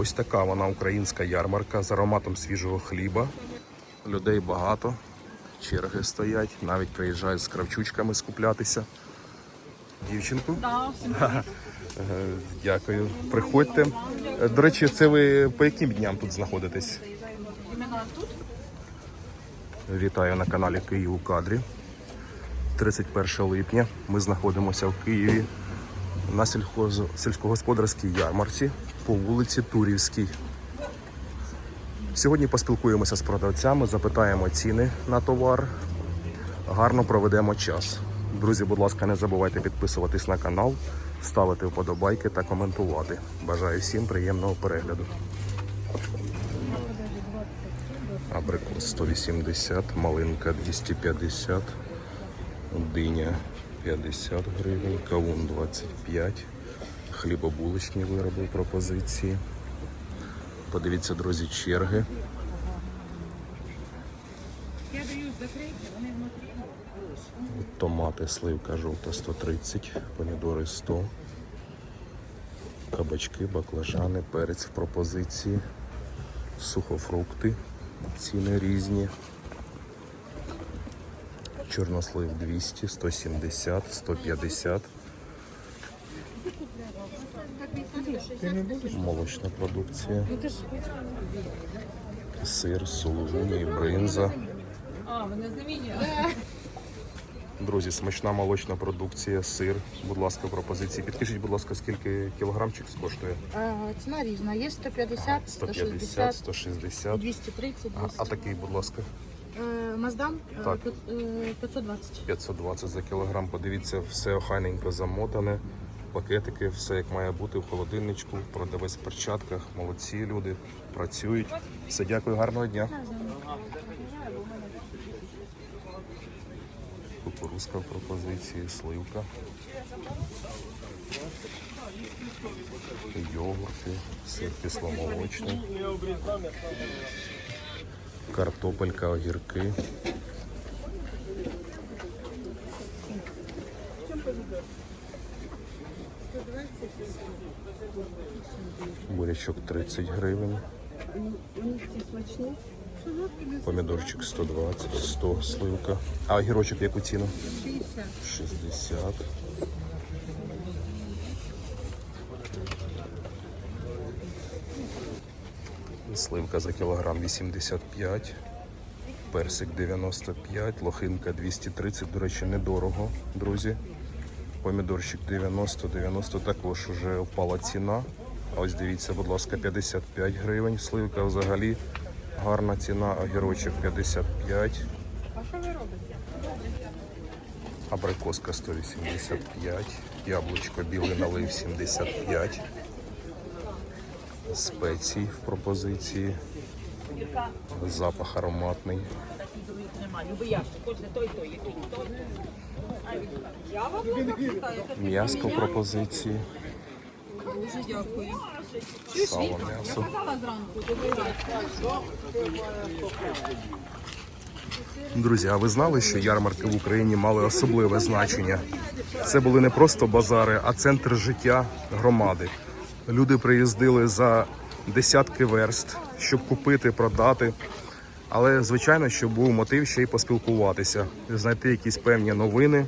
Ось така вона українська ярмарка з ароматом свіжого хліба. Людей багато, черги стоять, навіть приїжджають з кравчучками скуплятися. Дівчинку. Да, Е, Дякую. Приходьте. Е, До речі, це ви по яким дням тут знаходитесь? тут. Вітаю на каналі Київ у кадрі. 31 липня ми знаходимося в Києві на сільхоз... сільськогосподарській ярмарці по вулиці Турівській. Сьогодні поспілкуємося з продавцями, запитаємо ціни на товар. Гарно проведемо час. Друзі, будь ласка, не забувайте підписуватись на канал, ставити вподобайки та коментувати. Бажаю всім приємного перегляду. Абрикос 180, малинка 250, диня 50 гривень, кавун 25, хлібобулочні вироби пропозиції. Подивіться, друзі, черги. Томати, сливка жовта 130, помідори 100, кабачки, баклажани, перець в пропозиції, сухофрукти, ціни різні. Чорнослив 200, 170, 150. Молочна продукція. Сир, сулугуні, бринза. А. Друзі, смачна молочна продукція, сир, будь ласка, пропозиції. Підкажіть, будь ласка, скільки кілограмчик коштує? Ціна різна. Є 150, 150, 160, 160. 230, А, 200. а такий, будь ласка, Маздам е, Так. е, 520. 520 за кілограм. Подивіться, все охайненько замотане. Пакетики, все як має бути в холодильничку, продавець в перчатках, молодці люди працюють. Все, дякую, гарного дня. Кукурузка в пропозиції, сливка. Йогурти, сир кисломолочний. Картопелька, огірки. Бурячок 30 гривень. Помідорчик 120, 100 сливка. А огірочок яку ціну? 60. Сливка за кілограм 85. Персик 95, лохинка 230, до речі, недорого, друзі. Помідорчик 90, 90 також вже впала ціна. А ось дивіться, будь ласка, 55 гривень. Сливка взагалі гарна ціна, огірочок 55. А що ви робите? Абрикоска 185, яблучко білий налив 75. Спеції в пропозиції. Запах ароматний. М'яско в пропозиції. Дуже дякую. Сало м'ясо. Друзі, а ви знали, що ярмарки в Україні мали особливе значення? Це були не просто базари, а центр життя громади. Люди приїздили за десятки верст, щоб купити, продати. Але звичайно, що був мотив ще й поспілкуватися, знайти якісь певні новини,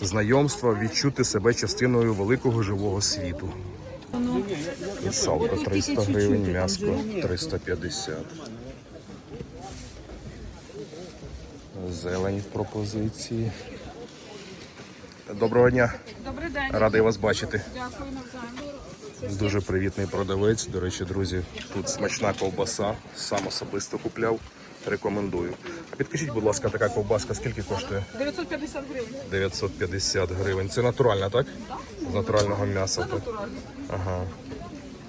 знайомства, відчути себе частиною великого живого світу. Салко 300 гривень, м'яско 350. Зелень в пропозиції. Доброго дня, Добрий день. радий вас бачити. Дякую навзаєм. Дуже привітний продавець. До речі, друзі, тут смачна ковбаса. Сам особисто купляв. Рекомендую. А підкажіть, будь ласка, така ковбаска скільки коштує? 950 гривень. 950 гривень. Це натуральна, так? З натурального м'яса. Так? Ага.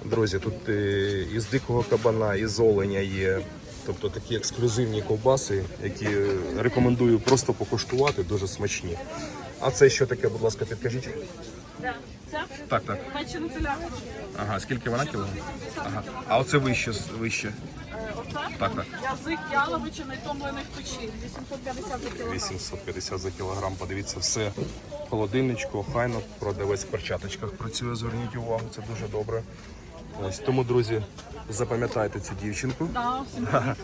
Друзі, тут е, із дикого кабана, із оленя є. Тобто такі ексклюзивні ковбаси, які рекомендую просто покуштувати, дуже смачні. А це що таке, будь ласка, підкажіть? Це Так, так. печену телятину. Ага, скільки вона кіло? Ага. А оце вище, вище. Оце Так, так. язик яловичини томлених печін. 850 за кілограм. 850 за кілограм. Подивіться, все в холодильничку, хайно продавець в перчаточках працює. Зверніть увагу, це дуже добре. Ось тому, друзі, запам'ятайте цю дівчинку. Е,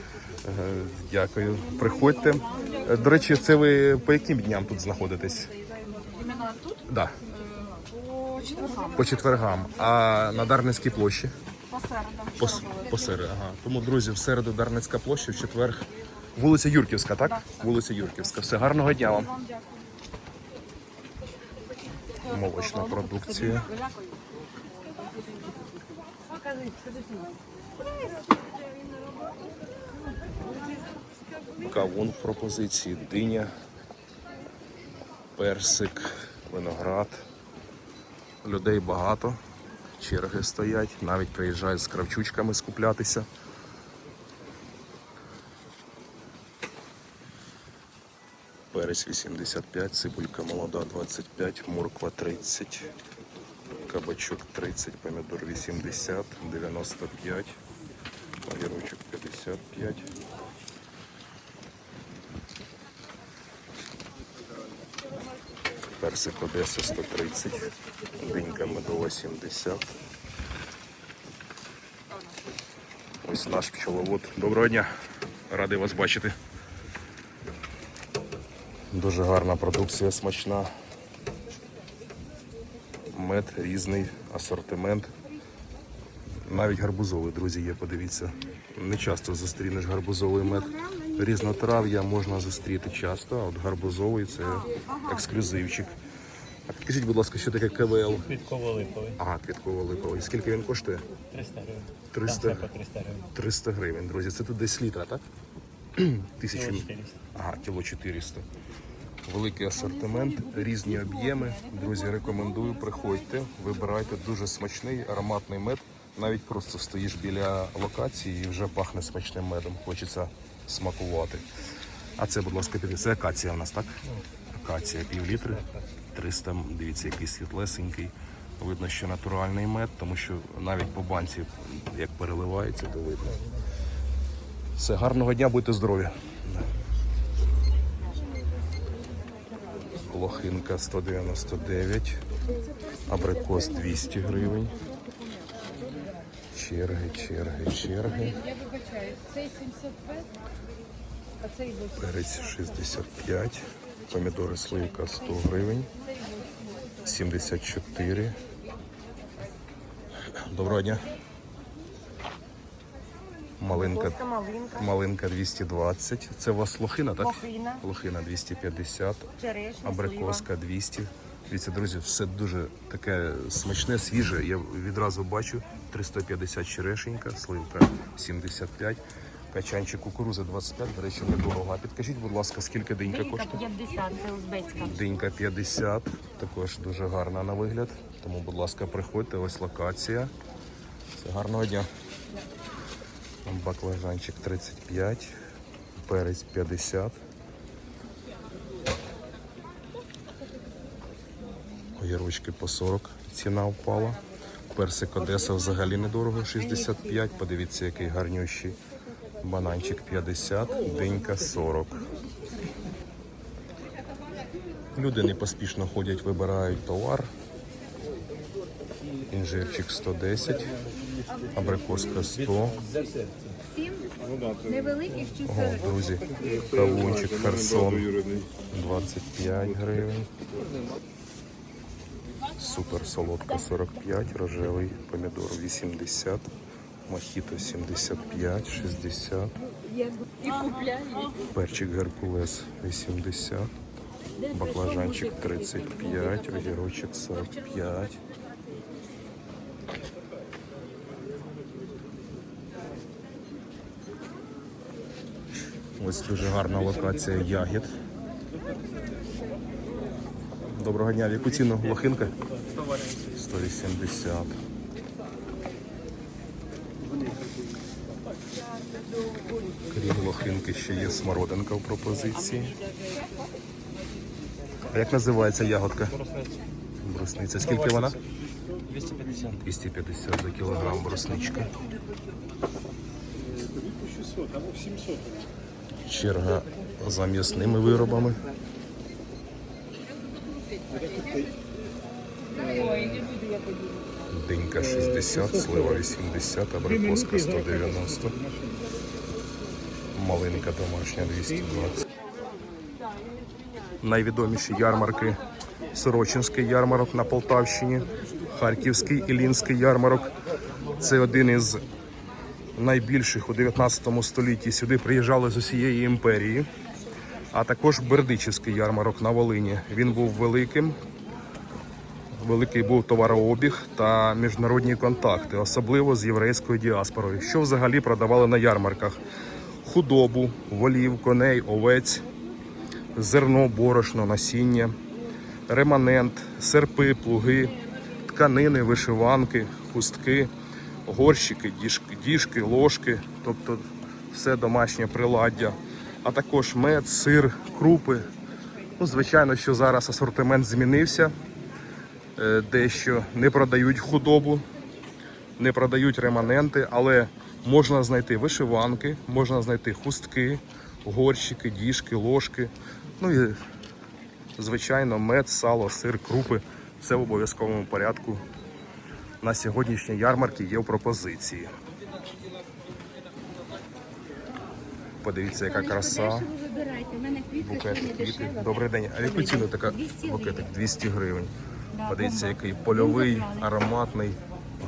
Дякую. Приходьте. Е, До речі, це ви по яким дням тут знаходитесь? Іменно тут Да, четвергам. по четвергам. А на Дарницькій площі? По середам. По, с- по середу. Ага. Тому, друзі, в середу Дарницька площа, в четверг. Вулиця Юрківська, так? Вулиця Юрківська. Все, гарного дня вам. Молочна продукція. Кавун в пропозиції, диня, персик, виноград. Людей багато, черги стоять, навіть приїжджають з кравчучками скуплятися. Перець 85, цибулька молода 25, морква 30, кабачок 30, помідор 80, 95, огірочок 55. Персик Одеса 130, динька медова 70. Ось наш пчеловод. Доброго дня. Радий вас бачити. Дуже гарна продукція, смачна. Мед, різний асортимент. Навіть гарбузовий, друзі, є, подивіться. Не часто зустрінеш гарбузовий мед. Різнотрав'я можна зустріти часто, а от гарбузовий це ексклюзивчик. А підкажіть, будь ласка, що таке КВЛ? Квітково-липовий. Ага, квітково-липовий. Скільки він коштує? 300 гривень. 300. Там все по 300 гривень. 300 гривень, друзі. Це тут десь літра, так? Тисячу. Кіло 400. Ага, кіло 400. Великий асортимент, різні об'єми. Друзі, рекомендую, приходьте, вибирайте дуже смачний ароматний мед. Навіть просто стоїш біля локації і вже пахне смачним медом. Хочеться смакувати. А це, будь ласка, це акація у нас, так? Акація пів літри. 300, дивіться, який світлесенький. Видно, що натуральний мед, тому що навіть по банці, як переливається, то видно. Все, гарного дня, будьте здорові. Лохинка 199, абрикос 200 гривень. Черги, черги, черги. Я вибачаю, цей 75, а цей 80. Перець 65, помідори сливка 100 гривень, 74. Доброго дня. Малинка, малинка, малинка 220. Це у вас лохина, так? Лохина. Лохина 250. черешня, Абрикоска 200. Дивіться, друзі, все дуже таке смачне, свіже. Я відразу бачу 350 черешенька, сливка 75, качанчик кукурузи 25, до речі, недорого. А підкажіть, будь ласка, скільки Динька коштує? 50, це узбецька. Динька 50, також дуже гарна на вигляд. Тому, будь ласка, приходьте, ось локація. Все, гарного дня. Баклажанчик 35, перець 50. Огірочки по 40, ціна впала. Персик Одеса взагалі недорого, 65. Подивіться, який гарнющий. Бананчик 50, динька 40. Люди не поспішно ходять, вибирають товар. Інжирчик 110, абрикоска 100. Невеликих чи Ого, друзі, кавунчик Херсон 25 гривень. Супер солодка 45, рожевий помідор 80, мохіто 75, 60. Перчик Геркулес 80, баклажанчик 35, огірочок 45. Ось дуже гарна локація ягід. Доброго дня, в яку ціну лохинка? 180. Крім лохинки ще є смородинка в пропозиції. А як називається ягодка? Брусниця. Скільки вона? 250. 250 за кілограм брусничка. Черга за м'ясними виробами. Динька 60, слива 80, абрикоска 190. Малинка домашня 220. Найвідоміші ярмарки Сорочинський ярмарок на Полтавщині, Харківський Ілінський ярмарок. Це один із найбільших у 19 столітті. Сюди приїжджали з усієї імперії. А також Бердичівський ярмарок на Волині. Він був великим. Великий був товарообіг та міжнародні контакти, особливо з єврейською діаспорою. Що взагалі продавали на ярмарках? Худобу, волів, коней, овець, зерно, борошно, насіння, реманент, серпи, плуги, тканини, вишиванки, хустки, горщики, діжки, діжки, ложки, тобто все домашнє приладдя, а також мед, сир, крупи. Ну, звичайно, що зараз асортимент змінився. Е, Дещо не продають худобу, не продають реманенти, але можна знайти вишиванки, можна знайти хустки, горщики, діжки, ложки. Ну і, звичайно, мед, сало, сир, крупи. Все в обов'язковому порядку. На сьогоднішній ярмарці є в пропозиції. Подивіться, яка краса. Сьогодні квіти. Добрий день. А яку ціну така 200 букетик? гривень. 200 гривень. Подивіться, який польовий, ароматний,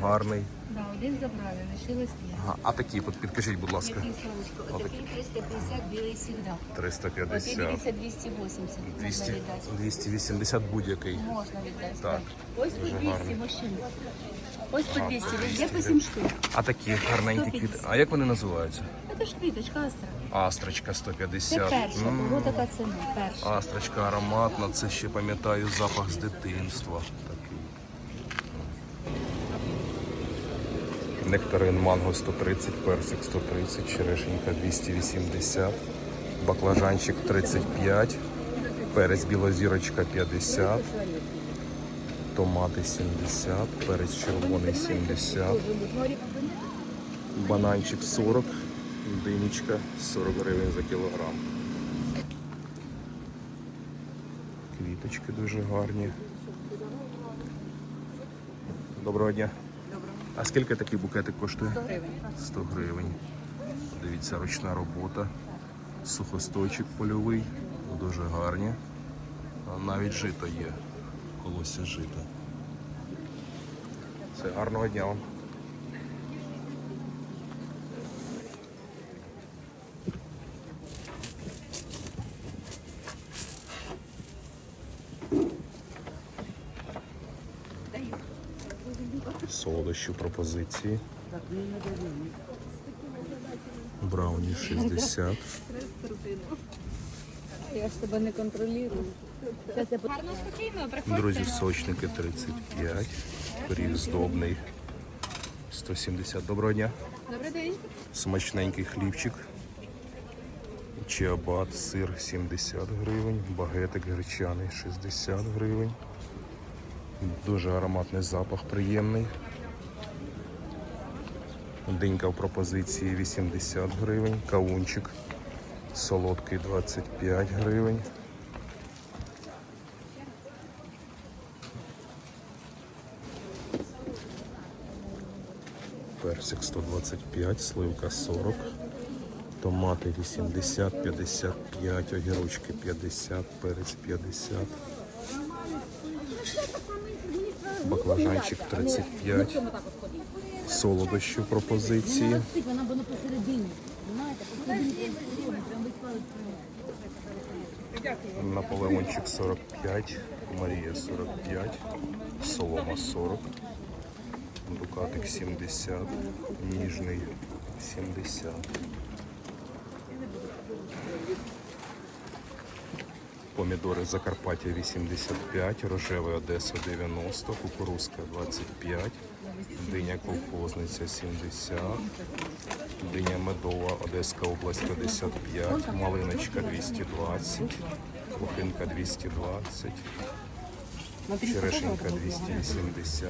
гарний. Да, один забрали, лишилось. Ага, А такі, підкажіть, будь ласка. Який 350, білий завжди. 350. дивіться 280. 200, 280 будь-який. Можна віддати. Так. Ось по 200 гарно. машин. Ось по 200, везде по 7 штук. А такі гарненькі квіти. А як вони називаються? Це ж квіточка астра. Астрочка Це 150. перша, М, ого така ціна, перша. Астрочка ароматна, це ще пам'ятаю запах з дитинства. Такий. Нектарин манго 130, персик 130, черешенька 280, баклажанчик 35, перець білозірочка 50, томати 70, перець червоний 70, бананчик 40, динічка 40 гривень за кілограм. Квіточки дуже гарні. Доброго дня. А скільки такий букетик коштує? 100 гривень. 100 гривень. Дивіться, ручна робота. Сухостойчик польовий. Дуже гарні. Навіть жито є. Колося жита. Все, гарного дня вам. Солодощі пропозиції. Брауні 60. Я ж себе не контролюю. Гарно, спокійно, приходьте. Друзі, сочники 35. Пиріг здобний 170. Доброго дня. Добрий день. Смачненький хлібчик. Чиабат, сир 70 гривень, багетик гречаний 60 гривень. Дуже ароматний запах приємний. Динька в пропозиції 80 гривень, кавунчик солодкий 25 гривень. Персик 125, сливка 40, томати 80, 55, огірочки 50, перець 50, баклажанчик 35, солодощі пропозиції. Вона була посередині. Знаєте, посередині. Наполеончик 45, Марія 45, Солома 40, Дукатик 70, Ніжний 70. Помідори Закарпаття 85, рожевий Одеса 90, кукурузка 25, диня колхозниця 70, диня медова Одеська область 55, малиночка 220, лохинка 220, черешенька 280,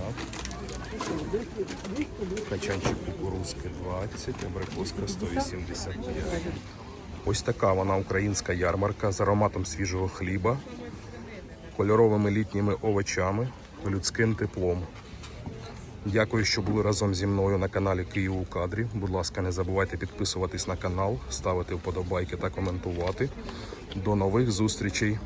качанчик кукурузки 20, абрикоска 185. Ось така вона українська ярмарка з ароматом свіжого хліба, кольоровими літніми овочами, людським теплом. Дякую, що були разом зі мною на каналі Київ у кадрі. Будь ласка, не забувайте підписуватись на канал, ставити вподобайки та коментувати. До нових зустрічей!